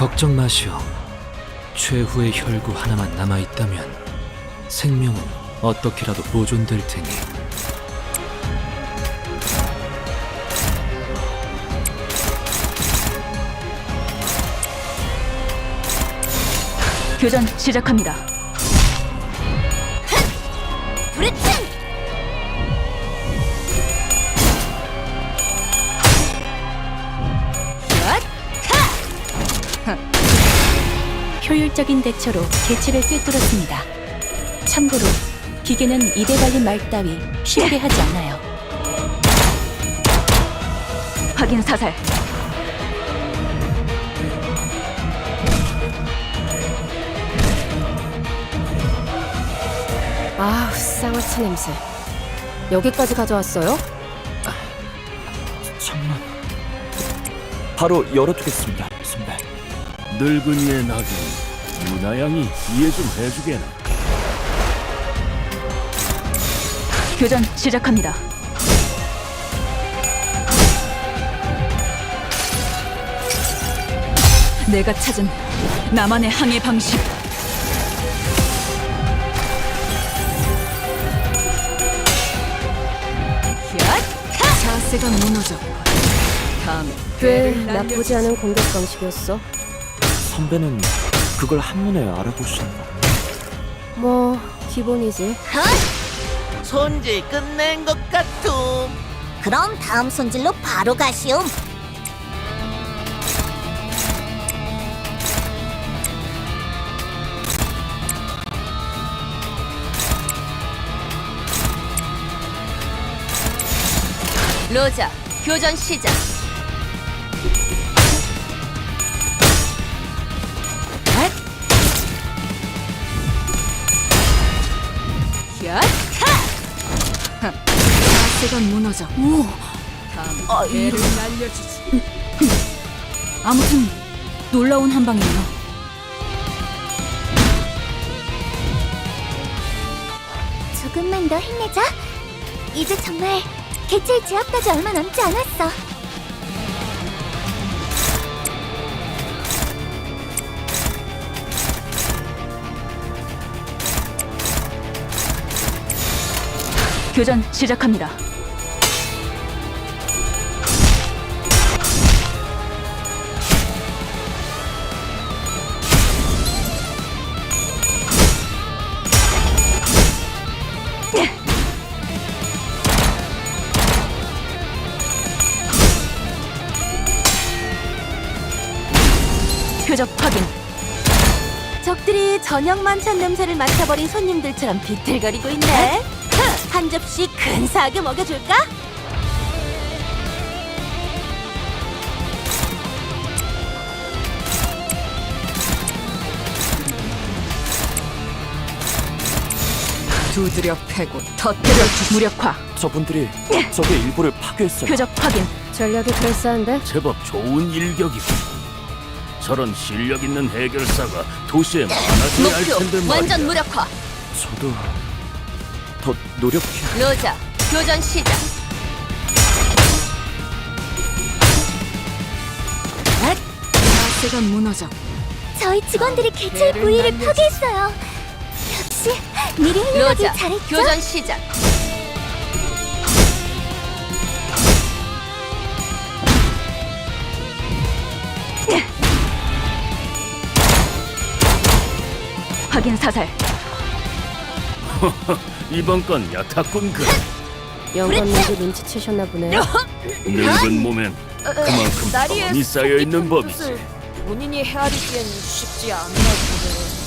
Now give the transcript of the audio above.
걱정 마시오. 최후의 혈구 하나만 남아 있다면 생명은 어떻게라도 보존될 테니. 교전 시작합니다. 브레튼! 효율적인 대처로 개체를 꿰뚫었습니다. 참고로 기계는 입에 발린 말 따위 쉽게 하지 않아요. 확인 사살. 아, 쌍화차 냄새. 여기까지 가져왔어요? 잠만. 바로 열어두겠습니다. 늙은이의 낙인 유나양이 이해 좀 해주게나 교전 시작합니다. 내가 찾은 나만의 항해 방식. 자세가 무너졌고 다음에 꽤 나쁘지 않은 공격 방식이었어. 선배는 그걸 한눈에 알아보시는 거. 뭐, 기본이지. 손질 끝낸 것 같음. 그럼 다음 손질로 바로 가시옴. 로자, 교전 시작. 가 무너져. 오. 다음에 배를 날려주지. 아무튼 놀라운 한 방이에요. 조금만 더 힘내자. 이제 정말 개체 제압까지 얼마 남지 않았어. 교전 시작합니다. 표적 확인. 적들이 저녁 만찬 냄새를 맡아버린 손님들처럼 비틀거리고 있네. 한 접시 근사하게 먹여줄까? 두드려 패고 터뜨려 주 무력화. 저분들이 적의 일부를 파괴했어요. 표적 확인. 전략이 그럴싸한데? 제법 좋은 일격이고 저런 실력 있는 해결사가 도시에 많아져야 할 텐데 말이야 완전 무력화. 저도 더 노력해. 로자, 교전 시작. 자세가 무너져. 저희 직원들이 개체 부위를 파괴했어요. 역시 미리 해결하기 로자, 잘했죠? 교전 시작. 확인 사살. 이번 건 얕았군 그 영감님도 눈치채셨나 보네. 늙은 몸엔 그만큼 땀이 쌓여 있는 법이지 본인이 헤아리기엔 쉽지 않나 보네.